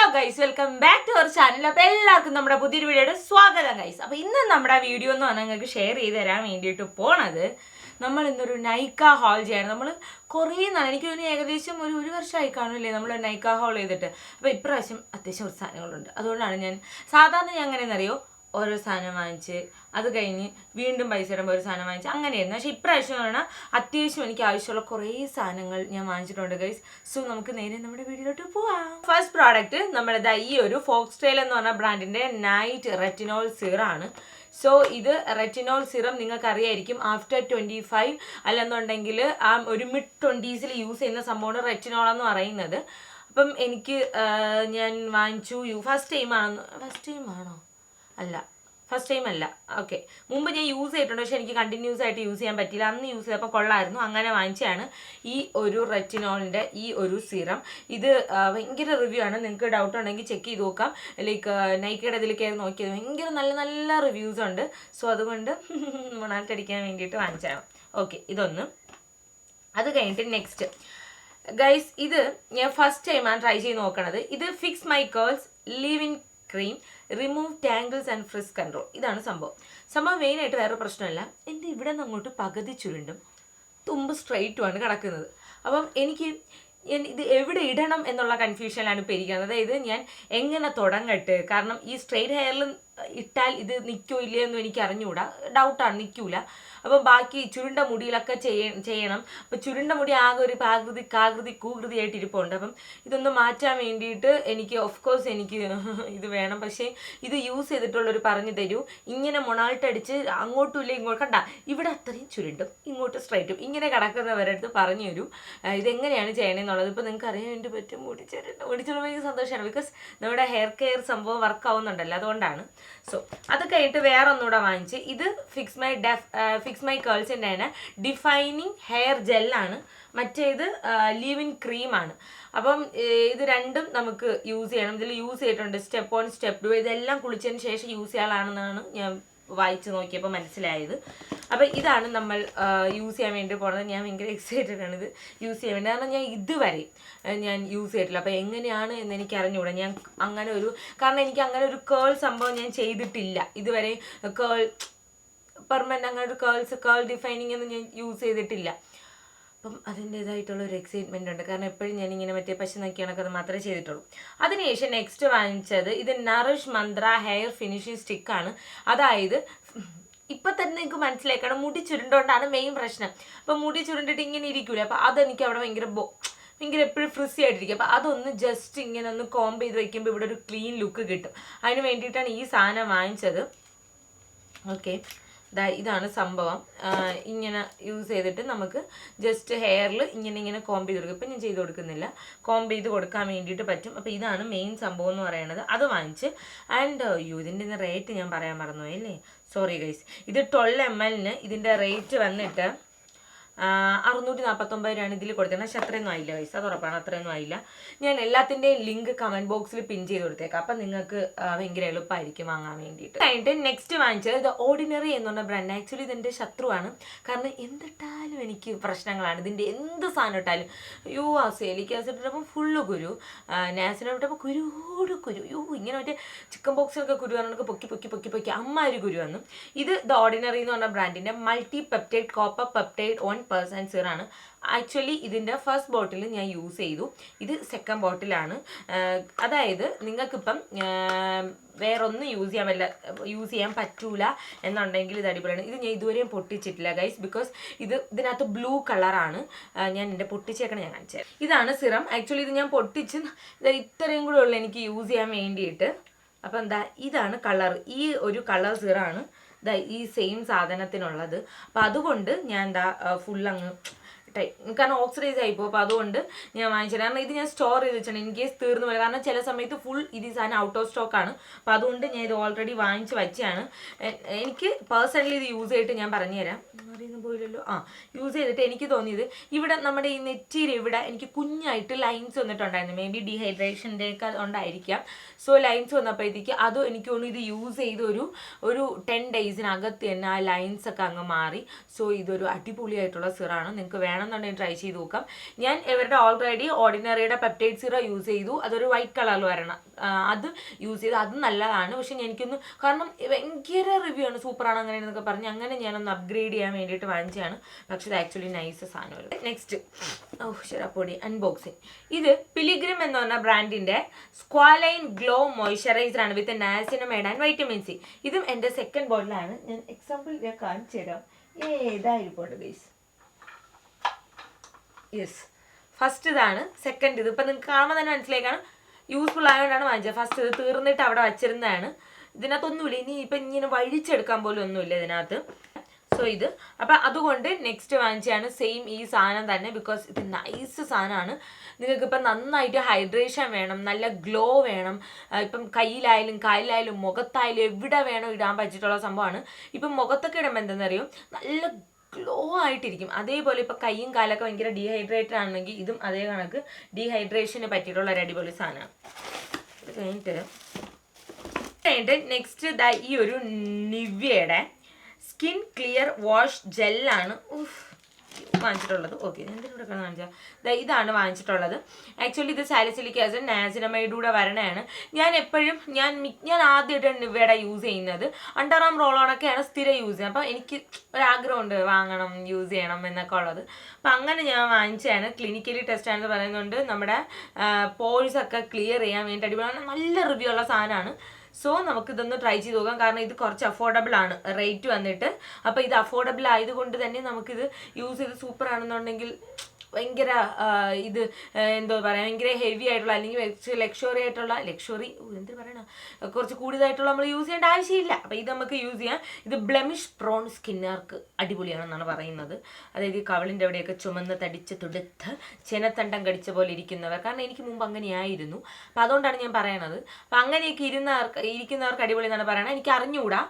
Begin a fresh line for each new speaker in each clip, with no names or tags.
Hello guys welcome back to our channel അപ്പോൾ എല്ലാവർക്കും നമ്മുടെ പുതിയൊരു വീഡിയോയുടെ സ്വാഗതം ഗൈസ് അപ്പോൾ ഇന്ന് നമ്മുടെ വീഡിയോ എന്ന് പറഞ്ഞാൽ നിങ്ങൾക്ക് ഷെയർ ചെയ്ത് തരാൻ വേണ്ടിയിട്ട് പോണത് നമ്മൾ ഇന്നൊരു നൈക്ക ഹാൾ ചെയ്യാണ് നമ്മൾ കുറേ നാൾ എനിക്ക് തോന്നുന്നു ഏകദേശം ഒരു ഒരു വർഷമായി കാണില്ലേ നമ്മൾ നൈക്ക ഹാൾ ചെയ്തിട്ട്. അപ്പോൾ ഇപ്രാവശ്യം അത്യാവശ്യം കുറച്ച് സാധനങ്ങളുണ്ട്. അതുകൊണ്ടാണ് ഞാൻ സാധാരണ ഞാൻ എങ്ങനെയെന്നറിയോ ഓരോ സാധനം വാങ്ങിച്ച് അത് കഴിഞ്ഞ് വീണ്ടും പൈസ ഇടുമ്പോൾ ഒരു സാധനം വാങ്ങിച്ച് അങ്ങനെയായിരുന്നു. പക്ഷേ ഇപ്രാവശ്യം പറഞ്ഞാൽ അത്യാവശ്യം എനിക്ക് ആവശ്യമുള്ള കുറേ സാധനങ്ങൾ ഞാൻ വാങ്ങിച്ചിട്ടുണ്ട് ഗൈസ് സോ നമുക്ക് നേരെ നമ്മുടെ വീട്ടിലോട്ട് പോവാം. ഫസ്റ്റ് പ്രോഡക്റ്റ് നമ്മുടെ ഈ ഒരു ഫോക്സ് ടെയിൽ എന്ന് പറഞ്ഞ ബ്രാൻഡിന്റെ നൈറ്റ് റെറ്റിനോൾ സിറാണ് സോ ഇത് റെറ്റിനോൾ സിറം നിങ്ങൾക്കറിയായിരിക്കും ആഫ്റ്റർ ട്വന്റി ഫൈവ് അല്ലെന്നുണ്ടെങ്കിൽ ആ ഒരു മിഡ് ട്വന്റീസിൽ യൂസ് ചെയ്യുന്ന സംഭവമാണ് റെറ്റിനോൾ എന്ന് പറയുന്നത്. അപ്പം എനിക്ക് ഞാൻ വാങ്ങിച്ചു. യു ഫസ്റ്റ് ടൈം ആണെന്ന് ഫസ്റ്റ് ടൈം ആണോ? അല്ല. ഫസ്റ്റ് ടൈം അല്ല. ഓക്കെ മുമ്പ് ഞാൻ യൂസ് ചെയ്തിട്ടുണ്ട്. പക്ഷെ എനിക്ക് കണ്ടിന്യൂസ് ആയിട്ട് യൂസ് ചെയ്യാൻ പറ്റില്ല അന്ന് യൂസ് ചെയ്തപ്പോൾ കൊള്ളായിരുന്നു. അങ്ങനെ വാങ്ങിച്ചാണ് ഈ ഒരു റെറ്റിനോളിന്റെ ഈ ഒരു സിറം ഇത് ഭയങ്കര റിവ്യൂ ആണ്. നിങ്ങൾക്ക് ഡൗട്ട് ഉണ്ടെങ്കിൽ ചെക്ക് ചെയ്ത് നോക്കാം. ലൈക്ക് നൈക്കയുടെ ഇതിൽ കയറി നോക്കിയത്. ഭയങ്കര നല്ല നല്ല റിവ്യൂസ് ഉണ്ട്. സോ അതുകൊണ്ട് മണാലിട്ടടിക്കാൻ വേണ്ടിയിട്ട് വാങ്ങിച്ചാണ് ഓക്കെ ഇതൊന്ന്. അത് കഴിഞ്ഞിട്ട് നെക്സ്റ്റ് ഗൈസ് ഇത് ഞാൻ ഫസ്റ്റ് ടൈമാണ് ട്രൈ ചെയ്ത് നോക്കണത്. ഇത് fix my curls leave in cream remove tangles and frizz control ഇതാണ് സംഭവം. സംഭവം മെയിനായിട്ട് വേറെ പ്രശ്നമല്ല. എന്റെ ഇവിടെ നിന്ന് അങ്ങോട്ട് പകുതി ചുരുണ്ടും തുമ്പ് സ്ട്രെയിറ്റുമാണ് കിടക്കുന്നത്. അപ്പം എനിക്ക് ഇത് എവിടെ ഇടണം എന്നുള്ള കൺഫ്യൂഷനിലാണ് ഇപ്പോൾ ഇരിക്കുന്നത് അതായത് ഞാൻ എങ്ങനെ തുടങ്ങട്ടെ? കാരണം ഈ സ്ട്രെയിറ്റ് ഹെയറിൽ ഇട്ടാൽ ഇത് നിൽക്കോ ഇല്ലയോ എന്നും എനിക്ക് അറിഞ്ഞുകൂടാ. ഡൗട്ടാണ് നിൽക്കൂല. അപ്പം ബാക്കി ചുരുണ്ട മുടിയിലൊക്കെ ചെയ്യ ചെയ്യണം. അപ്പം ചുരുണ്ട മുടി ആകെ ഒരു ആകൃതി കാകൃതി കൂകൃതി ആയിട്ട് ഇരിപ്പുണ്ട്. അപ്പം ഇതൊന്ന് മാറ്റാൻ വേണ്ടിയിട്ട് എനിക്ക് ഓഫ് കോഴ്സ് എനിക്ക് ഇത് വേണം. പക്ഷേ ഇത് യൂസ് ചെയ്തിട്ടുള്ളൊരു പറഞ്ഞു തരൂ. ഇങ്ങനെ മൊണാൾട്ടടിച്ച് അങ്ങോട്ടും ഇല്ല ഇങ്ങോട്ട് കണ്ട ഇവിടെ അത്രയും ചുരുണ്ടും ഇങ്ങോട്ട് സ്ട്രൈറ്റും ഇങ്ങനെ കിടക്കുന്നവരടുത്ത് പറഞ്ഞു തരൂ. ഇതെങ്ങനെയാണ് ചെയ്യണമെന്നുള്ളത് ഇപ്പോൾ നിങ്ങൾക്ക് അറിയാൻ വേണ്ടി പറ്റും മുടിച്ചിട്ടുണ്ട് മുടിച്ചുള്ള ഭയങ്കര സന്തോഷമാണ്. ബിക്കോസ് നമ്മുടെ ഹെയർ കെയർ സംഭവം വർക്ക് ആവുന്നുണ്ടല്ലോ അതുകൊണ്ടാണ്. സോ അത് കഴിഞ്ഞിട്ട് വേറെ ഒന്നുകൂടെ വാങ്ങിച്ച് ഇത് fix my def fix my കേൾസിന്റെ തന്നെ ഡിഫൈനിങ് ഹെയർ ജെല്ലാണ് മറ്റേത് ലീവ് ഇൻ ക്രീമാണ് അപ്പം ഇത് രണ്ടും നമുക്ക് യൂസ് ചെയ്യണം. ഇതിൽ യൂസ് ചെയ്തിട്ടുണ്ട്. സ്റ്റെപ്പ് ഓൺ സ്റ്റെപ്പ് ടു ഇതെല്ലാം കുളിച്ചതിന് ശേഷം യൂസ് ചെയ്യാനാണെന്നാണ് ഞാൻ വായിച്ച് നോക്കിയപ്പോൾ മനസ്സിലായത്. അപ്പോൾ ഇതാണ് നമ്മൾ യൂസ് ചെയ്യാൻ വേണ്ടി പോണത്. ഞാൻ ഭയങ്കര എക്സൈറ്റഡ് ആണ് ഇത് യൂസ് ചെയ്യാൻ വേണ്ടി. കാരണം ഞാൻ ഇതുവരെ ഞാൻ യൂസ് ചെയ്തിട്ടില്ല. അപ്പോൾ എങ്ങനെയാണ് എന്ന് എനിക്ക് അറിഞ്ഞുകൂടാ. ഞാൻ അങ്ങനെ ഒരു കാരണം എനിക്ക് അങ്ങനെ ഒരു കേൾ സംഭവം ഞാൻ ചെയ്തിട്ടില്ല. ഇതുവരെ കേൾ പെർമനന്റ് അങ്ങനെ ഒരു കേൾസ് കേൾ ഡിഫൈനിങ് ഒന്നും ഞാൻ യൂസ് ചെയ്തിട്ടില്ല. അപ്പം അതിന്റേതായിട്ടുള്ള ഒരു എക്സൈറ്റ്മെന്റ് ഉണ്ട്. കാരണം എപ്പോഴും ഞാൻ ഇങ്ങനെ മറ്റേ പശ നോക്കിയാണൊക്കെ അത് മാത്രമേ ചെയ്തിട്ടുള്ളൂ. അതിനുശേഷം നെക്സ്റ്റ് വാങ്ങിച്ചത് ഇത് നറിഷ് മന്ത്ര ഹെയർ ഫിനിഷിംഗ് സ്റ്റിക്കാണ് അതായത് ഇപ്പം തന്നെ നിങ്ങൾക്ക് മനസ്സിലാക്കണം മുടി ചുരുണ്ടോണ്ടാണ് മെയിൻ പ്രശ്നം. അപ്പം മുടി ചുരുണ്ടിട്ട് ഇങ്ങനെ ഇരിക്കൂല അപ്പം അതെനിക്ക് അവിടെ ഭയങ്കര ബോ ഭയങ്കര എപ്പോഴും ഫ്രിസി ആയിട്ടിരിക്കും. അപ്പോൾ അതൊന്ന് ജസ്റ്റ് ഇങ്ങനെ ഒന്ന് കോംബ് ചെയ്ത് വെക്കുമ്പോൾ ഇവിടെ ഒരു ക്ലീൻ ലുക്ക് കിട്ടും. അതിന് വേണ്ടിയിട്ടാണ് ഈ സാധനം വാങ്ങിച്ചത്. ഓക്കെ ഇതാണ് സംഭവം. ഇങ്ങനെ യൂസ് ചെയ്തിട്ട് നമുക്ക് ജസ്റ്റ് ഹെയറിൽ ഇങ്ങനെ ഇങ്ങനെ കോംബ് ചെയ്ത് കൊടുക്കും. ഇപ്പം ഞാൻ ചെയ്ത് കൊടുക്കുന്നില്ല. കോംബ് ചെയ്ത് കൊടുക്കാൻ വേണ്ടിയിട്ട് പറ്റും. അപ്പോൾ ഇതാണ് മെയിൻ സംഭവം എന്ന് പറയുന്നത് അത് വാങ്ങിച്ച് ആൻഡ് യു ഇതിന്റെ റേറ്റ് ഞാൻ പറയാൻ മറന്നുപോയി അല്ലേ? സോറി ഗൈസ് ഇത് ട്വൽവ് എം എല്ലിന് ഇതിന്റെ റേറ്റ് വന്നിട്ട് അറുന്നൂറ്റി നാൽപ്പത്തൊമ്പത് രൂപയാണ് ഇതിൽ കൊടുത്തിരുന്നത് പക്ഷെ അത്രയൊന്നും ആയില്ല പൈസ അത് ഉറപ്പാണ്. അത്രയൊന്നും ആയില്ല. ഞാൻ എല്ലാത്തിന്റെയും ലിങ്ക് കമന്റ് ബോക്സിൽ പിൻ ചെയ്ത് കൊടുത്തേക്കാം. അപ്പം നിങ്ങൾക്ക് ഭയങ്കര എളുപ്പമായിരിക്കും വാങ്ങാൻ വേണ്ടിയിട്ട്. കഴിഞ്ഞിട്ട് നെക്സ്റ്റ് വാങ്ങിച്ചത് ഇത് ഓർഡിനറി എന്ന് പറഞ്ഞ ബ്രാൻഡ് ആക്ച്വലി ഇതിന്റെ ശത്രുവാണ്. കാരണം എന്തിട്ടാലും എനിക്ക് പ്രശ്നങ്ങളാണ്. ഇതിന്റെ എന്ത് സാധനം ഇട്ടാലും യു ആ സേലിക്ക് ആസിഡ് ഇട്ടപ്പോൾ ഫുള്ള് കുരു. നാസിനെ വിട്ടപ്പോൾ കുരുവോട് കുരു. യു ഇങ്ങനെ മറ്റേ ചിക്കൻ ബോക്സിലൊക്കെ കുരു പറഞ്ഞൊക്കെ പൊക്കി പൊക്കി പൊക്കി പൊക്കി. അമ്മ ഒരു കുരു വന്നു. ഇത് ദ ഓർഡിനറി എന്ന് പറഞ്ഞ ബ്രാൻഡിന്റെ multi peptide copper peptide one percent ആണ്. ആക്ച്വലി ഇതിന്റെ ഫസ്റ്റ് ബോട്ടിൽ ഞാൻ യൂസ് ചെയ്തു. ഇത് സെക്കൻഡ് ബോട്ടിലാണ് അതായത് നിങ്ങൾക്കിപ്പം വേറെ വേറൊന്നും യൂസ് ചെയ്യാൻ പറ്റില്ല യൂസ് ചെയ്യാൻ പറ്റൂല എന്നുണ്ടെങ്കിൽ ഇത് അടിപൊളിയാണ്. ഇത് ഞാൻ ഇതുവരെയും പൊട്ടിച്ചിട്ടില്ല ഗൈസ് ബിക്കോസ് ഇത് ഇതിനകത്ത് ബ്ലൂ കളറാണ് ഞാൻ എന്റെ പൊട്ടിച്ചേക്കണം ഞാൻ കാണിച്ചത് ഇതാണ് സിറം ആക്ച്വലി ഇത് ഞാൻ പൊട്ടിച്ച് ഇത്രയും കൂടെ ഉള്ളു എനിക്ക് യൂസ് ചെയ്യാൻ വേണ്ടിയിട്ട്. അപ്പം എന്താ ഇതാണ് കളർ ഈ ഒരു കളർ സിറാണ് ഈ സെയിം സാധനത്തിനുള്ളത്. അപ്പം അതുകൊണ്ട് ഞാൻ എന്താ ഫുൾ അങ്ങ് ടൈ കാരണം ഓക്സിഡൈസ് ആയിപ്പോ അപ്പോൾ അതുകൊണ്ട് ഞാൻ വാങ്ങിച്ചത്. കാരണം ഇത് ഞാൻ സ്റ്റോർ ചെയ്ത് വെച്ചാണ്. ഇൻ കേസ് തീർന്നു പോലെ കാരണം ചില സമയത്ത് ഫുൾ ഇത് ഈ സാധനം ഔട്ട് ഓഫ് സ്റ്റോക്ക് ആണ്. അപ്പോൾ അതുകൊണ്ട് ഞാൻ ഇത് ഓൾറെഡി വാങ്ങിച്ച് വെച്ചാണ് എനിക്ക് പേഴ്സണലി ഇത് യൂസ് ചെയ്തിട്ട് ഞാൻ പറഞ്ഞുതരാം. അറിയുന്ന പോയില്ലല്ലോ. ആ യൂസ് ചെയ്തിട്ട് എനിക്ക് തോന്നിയത് ഇവിടെ നമ്മുടെ ഈ നെറ്റിയിൽ ഇവിടെ എനിക്ക് കുഞ്ഞായിട്ട് ലൈൻസ് വന്നിട്ടുണ്ടായിരുന്നു. മേ ബി ഡീഹൈഡ്രേഷന്റെ ഒക്കെ ഉണ്ടായിരിക്കാം. സോ ലൈൻസ് വന്നപ്പോഴത്തേക്ക് അതും എനിക്ക് തോന്നുന്നു ഇത് യൂസ് ചെയ്ത് ഒരു ഒരു ടെൻ ഡേയ്സിനകത്ത് തന്നെ ആ ലൈൻസ് ഒക്കെ അങ്ങ് മാറി. സോ ഇതൊരു അടിപൊളിയായിട്ടുള്ള സിറാണ് നിങ്ങൾക്ക് വേണം വേണമെന്നുണ്ടെങ്കിൽ ട്രൈ ചെയ്ത് നോക്കാം. ഞാൻ ഇവരുടെ ഓൾറെഡി ഓർഡിനറിയുടെ പെപ്റ്റൈഡ് സീറോ യൂസ് ചെയ്തു. അതൊരു വൈറ്റ് കളറിൽ വരണം. അത് യൂസ് ചെയ്തു അത് നല്ലതാണ്. പക്ഷെ എനിക്കൊന്ന് കാരണം ഭയങ്കര റിവ്യൂ ആണ്. സൂപ്പറാണ് അങ്ങനെ എന്നൊക്കെ പറഞ്ഞ് അങ്ങനെ ഞാനൊന്ന് അപ്ഗ്രേഡ് ചെയ്യാൻ വേണ്ടിയിട്ട് വാങ്ങിച്ചതാണ്. പക്ഷേ ഇത് ആക്ച്വലി നൈസ് സാധനമല്ല. നെക്സ്റ്റ് ഓ ശരാപ്പൊടി അൺബോക്സിങ് ഇത് പിലിഗ്രിം എന്ന് പറഞ്ഞ ബ്രാൻഡിന്റെ സ്ക്വാലൈൻ ഗ്ലോ മോയ്സ്ചറൈസർ ആണ് with niacinamide and vitamin C ഇതും എന്റെ സെക്കൻഡ് ബോട്ടിലാണ് ഞാൻ എക്സാമ്പിൾ ഞാൻ കാണിച്ചു തരാം ഏതായിരിക്കും ബേസ് യെസ് ഫസ്റ്റ് ഇതാണ്. സെക്കൻഡ് ഇത്. ഇപ്പം നിങ്ങൾക്ക് കാണുമ്പോൾ തന്നെ മനസ്സിലാക്കാണ് യൂസ്ഫുൾ ആയതുകൊണ്ടാണ് വാങ്ങിച്ചത്. ഫസ്റ്റ് ഇത് തീർന്നിട്ട് അവിടെ വച്ചിരുന്നതാണ്. ഇതിനകത്തൊന്നുമില്ല. ഇനി ഇപ്പം ഇങ്ങനെ വഴിച്ചെടുക്കാൻ പോലും ഒന്നുമില്ല ഇതിനകത്ത്. സോ ഇത്. അപ്പം അതുകൊണ്ട് നെക്സ്റ്റ് വാങ്ങിച്ചാണ് സെയിം ഈ സാധനം തന്നെ. ബിക്കോസ് ഇത് നൈസ് സാധനമാണ്. നിങ്ങൾക്ക് ഇപ്പം നന്നായിട്ട് ഹൈഡ്രേഷൻ വേണം. നല്ല ഗ്ലോ വേണം. ഇപ്പം കയ്യിലായാലും കാലിലായാലും മുഖത്തായാലും എവിടെ വേണം ഇടാൻ പറ്റിയിട്ടുള്ള സംഭവമാണ്. ഇപ്പം മുഖത്തൊക്കെ ഇടുമ്പോൾ എന്തെന്നറിയും നല്ല ഗ്ലോ ആയിട്ടിരിക്കും. അതേപോലെ ഇപ്പം കൈയും കാലൊക്കെ ഭയങ്കര ഡീഹൈഡ്രേറ്റഡ് ആണെങ്കിൽ ഇതും അതേ കണക്ക്. ഡീഹൈഡ്രേഷന് പറ്റിയിട്ടുള്ള ഒരു അടിപൊളി സാധനമാണ്. ഇത് കഴിഞ്ഞിട്ട് കഴിഞ്ഞിട്ട് നെക്സ്റ്റ് ദാ ഈ ഒരു നിവ്യയുടെ സ്കിൻ ക്ലിയർ വാഷ് ജെല്ലാണ് വാങ്ങിച്ചിട്ടുള്ളത്. ഓക്കെ എന്തിനൂടെ കാണിച്ചാൽ ഇതാണ് വാങ്ങിച്ചിട്ടുള്ളത്. ആക്ച്വലി ഇത് സാലിസിലിക് ആസിഡ് നാസിനമൈഡൂടെ വരണയാണ്. ഞാൻ എപ്പോഴും ഞാൻ ഞാൻ ആദ്യമായിട്ടാണ് നിവയുടെ യൂസ് ചെയ്യുന്നത്. അണ്ടർ ആം റോളോണൊക്കെയാണ് സ്ഥിരം യൂസ് ചെയ്യുന്നത്. അപ്പം എനിക്ക് ഒരാഗ്രഹമുണ്ട് വാങ്ങണം യൂസ് ചെയ്യണം എന്നൊക്കെ ഉള്ളത്. അപ്പം അങ്ങനെ ഞാൻ വാങ്ങിച്ചതാണ്. ക്ലിനിക്കലി ടെസ്റ്റ് ആണെന്ന് പറയുന്നുണ്ട്. നമ്മുടെ പോഴ്സ് ഒക്കെ ക്ലിയർ ചെയ്യാൻ വേണ്ടി അടിപൊളി നല്ല റിവ്യൂ ഉള്ള സാധനമാണ്. സോ നമുക്ക് ഇതൊന്ന് ട്രൈ ചെയ്ത് നോക്കാം. കാരണം ഇത് കുറച്ച് അഫോർഡബിൾ ആണ്. റേറ്റ് വന്നിട്ട്. അപ്പോൾ ഇത് അഫോർഡബിൾ ആയതുകൊണ്ട് തന്നെ നമുക്കിത് യൂസ് ചെയ്ത് സൂപ്പർ ആണെന്നുണ്ടെങ്കിൽ ഭയങ്കര ഇത് എന്തോ പറയാ ഭയങ്കര ഹെവി ആയിട്ടുള്ള അല്ലെങ്കിൽ ലക്ഷറി ആയിട്ടുള്ള ലക്ഷറി എന്ത് പറയണ? കുറച്ച് കൂടുതലായിട്ടുള്ള നമ്മൾ യൂസ് ചെയ്യേണ്ട ആവശ്യമില്ല. അപ്പോൾ ഇത് നമുക്ക് യൂസ് ചെയ്യാം. ഇത് ബ്ലമിഷ് പ്രോൺ സ്കിന്നർക്ക് അടിപൊളിയാണെന്നാണ് പറയുന്നത്. അതായത് കവളിന്റെ അവിടെയൊക്കെ ചുമന്ന് തടിച്ച് തുടുത്ത് ചെനത്തണ്ടം കടിച്ച പോലെ ഇരിക്കുന്നവർ. കാരണം എനിക്ക് മുമ്പ് അങ്ങനെയായിരുന്നു. അപ്പോൾ അതുകൊണ്ടാണ് ഞാൻ പറയണത്. അപ്പം അങ്ങനെയൊക്കെ ഇരുന്നവർക്ക് ഇരിക്കുന്നവർക്ക് അടിപൊളി എന്നാണ് പറയണത്. എനിക്ക് അറിഞ്ഞുകൂടാ.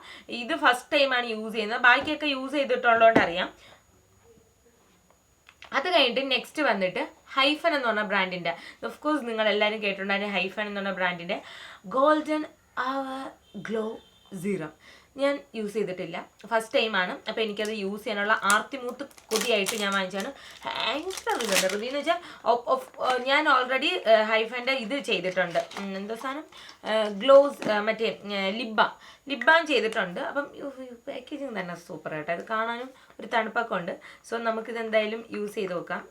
ഇത് ഫസ്റ്റ് ടൈമാണ് യൂസ് ചെയ്യുന്നത്. ബാക്കിയൊക്കെ യൂസ് ചെയ്തിട്ടുള്ളതുകൊണ്ട് അറിയാം. അത് കഴിഞ്ഞിട്ട് നെക്സ്റ്റ് വന്നിട്ട് ഹൈഫൻ എന്ന് പറഞ്ഞ ബ്രാൻഡിന്റെ ഓഫ് കോഴ്സ് നിങ്ങൾ എല്ലാവരും കേട്ടിട്ടുണ്ടായിരുന്നു ഹൈഫൻ എന്ന് പറഞ്ഞ ബ്രാൻഡിന്റെ ഗോൾഡൻ ഗ്ലോ സീറം ഞാൻ യൂസ് ചെയ്തിട്ടില്ല. ഫസ്റ്റ് ടൈമാണ് അപ്പോൾ എനിക്കത് യൂസ് ചെയ്യാനുള്ള ആർത്തിമൂത്ത് കൊതിയായിട്ട് ഞാൻ വാങ്ങിച്ചാണ് ഭയങ്കര റിവ്യൂണ്ട് റിവ്യൂ എന്ന് വെച്ചാൽ ഞാൻ ഓൾറെഡി ഹൈഫന്റെ ഇത് ചെയ്തിട്ടുണ്ട്. എന്താ സാധനം? ഗ്ലോസ് മറ്റേ ലിബ. ലിബാം ചെയ്തിട്ടുണ്ട്. അപ്പം പാക്കേജിങ് തന്നെ സൂപ്പർ ആയിട്ട്. അത് കാണാനും ഒരു തണുപ്പൊക്കെ ഉണ്ട്. സോ നമുക്കിത് എന്തായാലും യൂസ് ചെയ്ത് നോക്കാം.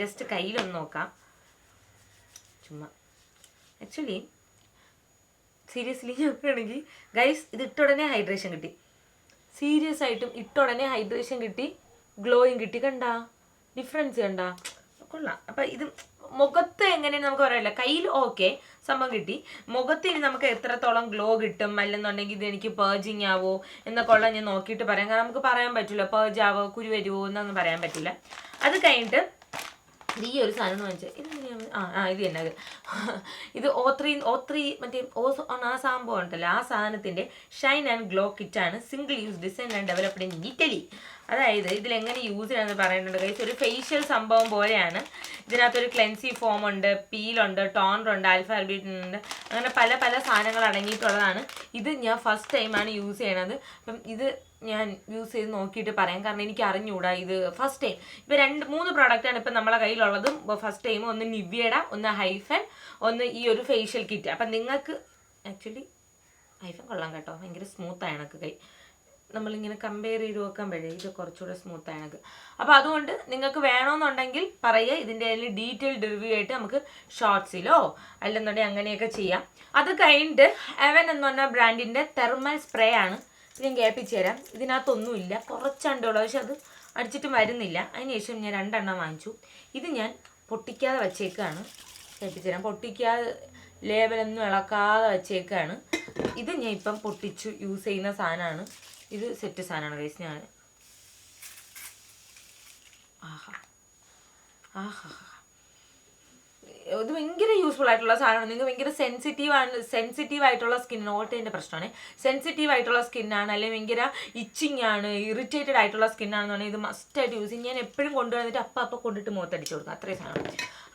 ജസ്റ്റ് കയ്യിലൊന്ന് നോക്കാം. ചുമ്മാ. ആക്ച്വലി സീരിയസ്ലി നോക്കുകയാണെങ്കിൽ ഗൈസ് ഇത് ഇട്ടുടനെ ഹൈഡ്രേഷൻ കിട്ടി. സീരിയസ് ആയിട്ടും ഇട്ടുടനെ ഹൈഡ്രേഷൻ കിട്ടി ഗ്ലോയും കിട്ടി. കണ്ട? ഡിഫറൻസ് കണ്ട? കൊള്ളാം. അപ്പം ഇത് മുഖത്ത് എങ്ങനെയാണ് നമുക്ക് പറയാനില്ല. കയ്യിൽ ഓക്കെ സംഭവം കിട്ടി. മുഖത്ത് ഇനി നമുക്ക് എത്രത്തോളം ഗ്ലോ കിട്ടും? അല്ലെന്നുണ്ടെങ്കിൽ ഇത് എനിക്ക് പേർജിങ് ആവോ എന്നൊക്കെ ഉള്ള ഞാൻ നോക്കിയിട്ട് പറയാം. കാരണം നമുക്ക് പറയാൻ പറ്റില്ല. പേർജ് ആവോ കുരു വരുമോ എന്നൊന്നും പറയാൻ പറ്റില്ല. അത് കഴിഞ്ഞിട്ട് ഈ ഒരു സാധനം വാങ്ങിച്ചത് ഇത് എങ്ങനെയാണ് ആ ആ ഇത് തന്നെ അത്. ഇത് ഓ ത്രീ ഓ ത്രീ മറ്റേ ഓ ആ സംഭവം ഉണ്ടല്ലോ. ആ സാധനത്തിന്റെ ഷൈൻ ആൻഡ് ഗ്ലോ കിറ്റ് ആണ് single use design and developed in Italy അതായത് ഇതിൽ എങ്ങനെ യൂസ് ചെയ്യണമെന്ന് പറയുന്നുണ്ട് ഗൈസ് ഒരു ഫേഷ്യൽ സംഭവം പോലെയാണ്. ഇതിനകത്തൊരു ക്ലെൻസി ഫോം ഉണ്ട് പീലുണ്ട് ടോണറുണ്ട് ആൽഫ ഉണ്ട് അങ്ങനെ പല പല സാധനങ്ങൾ അടങ്ങിയിട്ടുള്ളതാണ്. ഇത് ഞാൻ ഫസ്റ്റ് ടൈമാണ് യൂസ് ചെയ്യണത്. അപ്പം ഇത് ഞാൻ യൂസ് ചെയ്ത് നോക്കിയിട്ട് പറയാം. കാരണം എനിക്ക് അറിഞ്ഞുകൂടാ ഇത് ഫസ്റ്റ് ടൈം ഇപ്പോൾ രണ്ട് മൂന്ന് പ്രോഡക്റ്റാണ് ഇപ്പം നമ്മളെ കയ്യിലുള്ളതും. ഫസ്റ്റ് ടൈം ഒന്ന് നിവ്യയുടെ ഒന്ന് ഹൈഫൻ ഒന്ന് ഈ ഒരു ഫേഷ്യൽ കിറ്റ് അപ്പം നിങ്ങൾക്ക് ആക്ച്വലി ഹൈഫൻ കൊള്ളാം കേട്ടോ. ഭയങ്കര ആണ് എനിക്ക് കൈ. നമ്മളിങ്ങനെ കമ്പയർ ചെയ്ത് നോക്കുമ്പോഴേ ഇത് കുറച്ചുകൂടെ സ്മൂത്ത് ആണ് അപ്പോൾ അതുകൊണ്ട് നിങ്ങൾക്ക് വേണമെന്നുണ്ടെങ്കിൽ പറയുക. ഇതിന്റെ ഡീറ്റെയിൽഡ് റിവ്യൂ ആയിട്ട് നമുക്ക് ഷോർട്സിലോ അല്ലെന്നുണ്ടെങ്കിൽ അങ്ങനെയൊക്കെ ചെയ്യാം. അത് കഴിഞ്ഞിട്ട് എവൻ എന്ന് പറഞ്ഞ ബ്രാൻഡിന്റെ തെർമൽ സ്പ്രേ ആണ് ഇത് ഞാൻ കേൾപ്പിച്ച് തരാം. ഇതിനകത്തൊന്നുമില്ല. കുറച്ചുണ്ടുള്ളൂ പക്ഷെ അത് അടിച്ചിട്ട് വരുന്നില്ല. അതിനുശേഷം ഞാൻ രണ്ടെണ്ണം വാങ്ങിച്ചു. ഇത് ഞാൻ പൊട്ടിക്കാതെ വച്ചേക്കാണ്. കേൾപ്പിച്ച് തരാം. പൊട്ടിക്കാതെ ലേബലൊന്നും ഇളക്കാതെ വച്ചേക്കാണ്. ഇത് ഞാൻ ഇപ്പം പൊട്ടിച്ചു യൂസ് ചെയ്യുന്ന സാധനമാണ്. ഇത് സെറ്റ് സാധനമാണ് കേസ് ഞാൻ ആഹാ. ആഹാ. ഇത് ഭയങ്കര യൂസ്ഫുൾ ആയിട്ടുള്ള സാധനമാണ്. നിങ്ങൾക്ക് ഭയങ്കര സെൻസിറ്റീവ് ആണ് സെൻസിറ്റീവ് ആയിട്ടുള്ള സ്കിൻ ഓട്ടേന്റെ പ്രശ്നമാണ്. സെൻസിറ്റീവ് ആയിട്ടുള്ള സ്കിന്നാണ് അല്ലെങ്കിൽ ഭയങ്കര ഇച്ചിങ് ആണ് ഇറിറ്റേറ്റഡ് ആയിട്ടുള്ള സ്കിന്നാണെന്നുണ്ടെങ്കിൽ ഇത് മസ്റ്റായിട്ട് യൂസ് ചെയ്യും. ഞാൻ എപ്പോഴും കൊണ്ടുവന്നിട്ട് അപ്പം അപ്പം കൊണ്ടിട്ട് മുഖത്തടിച്ച് കൊടുക്കും. അത്രയും സാധനം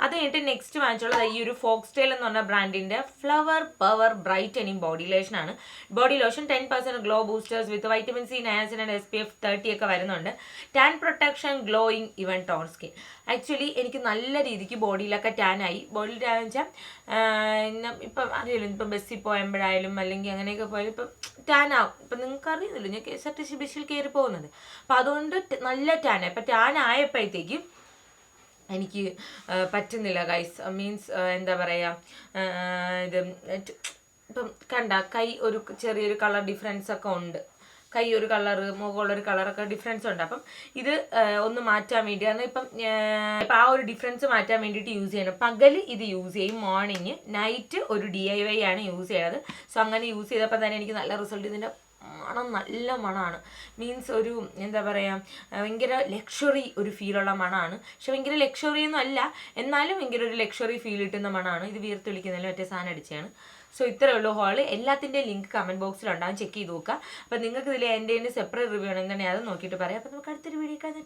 അത് കഴിഞ്ഞിട്ട് നെക്സ്റ്റ് വാങ്ങിച്ചുള്ളത് ഈ ഒരു ഫോക്സ് ടെയിൽ എന്ന് പറഞ്ഞ ബ്രാൻഡിന്റെ flower power brightening body lotion ആണ്. Body lotion ten percent glow boosters with vitamin C niacin and S P F thirty ഒക്കെ വരുന്നുണ്ട്. Tan protection glowing even tone skin actually എനിക്ക് നല്ല രീതിക്ക് ബോഡിയിലൊക്കെ ടാൻ ആയി. ബോഡിയിൽ ടാൻ വെച്ചാൽ ഇപ്പം അറിയില്ല ഇപ്പം ബസ്സിൽ പോയപ്പോഴായാലും അല്ലെങ്കിൽ അങ്ങനെയൊക്കെ പോയാലും ഇപ്പം ടാൻ ആവും. ഇപ്പം നിങ്ങൾക്ക് അറിയുന്നില്ല ഞാൻ K S R T C ബസ്സിൽ കയറി പോകുന്നത്. അപ്പം അതുകൊണ്ട് നല്ല ടാൻ ഇപ്പം ടാൻ ആയപ്പോഴത്തേക്കും എനിക്ക് പറ്റുന്നില്ല ഗൈസ് മീൻസ് എന്താ പറയുക ഇത് ഇപ്പം കണ്ട കൈ ഒരു ചെറിയൊരു കളർ ഡിഫറൻസ് ഒക്കെ ഉണ്ട്. കൈ ഒരു കളറ് മുകളൊരു കളറൊക്കെ ഡിഫറൻസ് ഉണ്ട്. അപ്പം ഇത് ഒന്ന് മാറ്റാൻ വേണ്ടി കാരണം ഇപ്പം ആ, ഇപ്പം ആ ഒരു ഡിഫറൻസ് മാറ്റാൻ വേണ്ടിയിട്ട് യൂസ് ചെയ്യണം. പകൽ ഇത് യൂസ് ചെയ്യും മോർണിംഗ് നൈറ്റ് ഒരു ഡി ഐ വൈ ആണ് യൂസ് ചെയ്യണത്. സോ അങ്ങനെ യൂസ് ചെയ്തപ്പോൾ തന്നെ എനിക്ക് നല്ല റിസൾട്ട് ഇതിന്റെ മണം നല്ല മണമാണ് മീൻസ് ഒരു എന്താ പറയുക ഭയങ്കര ലക്ഷറി ഒരു ഫീലുള്ള മണമാണ് പക്ഷെ ഭയങ്കര ലക്ഷറി ഒന്നും അല്ല. എന്നാലും ഭയങ്കര ഒരു ലക്ഷറി ഫീൽ കിട്ടുന്ന മണമാണ് ഇത് വീർത്തൊളിക്കുന്നതിൽ മറ്റേ സാധനം അടിച്ചാണ്. സോ ഇത്രയേ ഉള്ളൂ ഹോൾ എല്ലാത്തിന്റെയും ലിങ്ക് കമന്റ് ബോക്സിൽ ഉണ്ടാകും ചെക്ക് ചെയ്ത് നോക്കുക. അപ്പോൾ നിങ്ങൾക്ക് ഇതിൽ എന്റെ സെപ്പറേറ്റ് റിവ്യൂ ആണ് എന്താണ് അത് നോക്കിയിട്ട് പറയാം. അപ്പോൾ നമുക്ക് അടുത്തൊരു വീഡിയോ കാണാൻ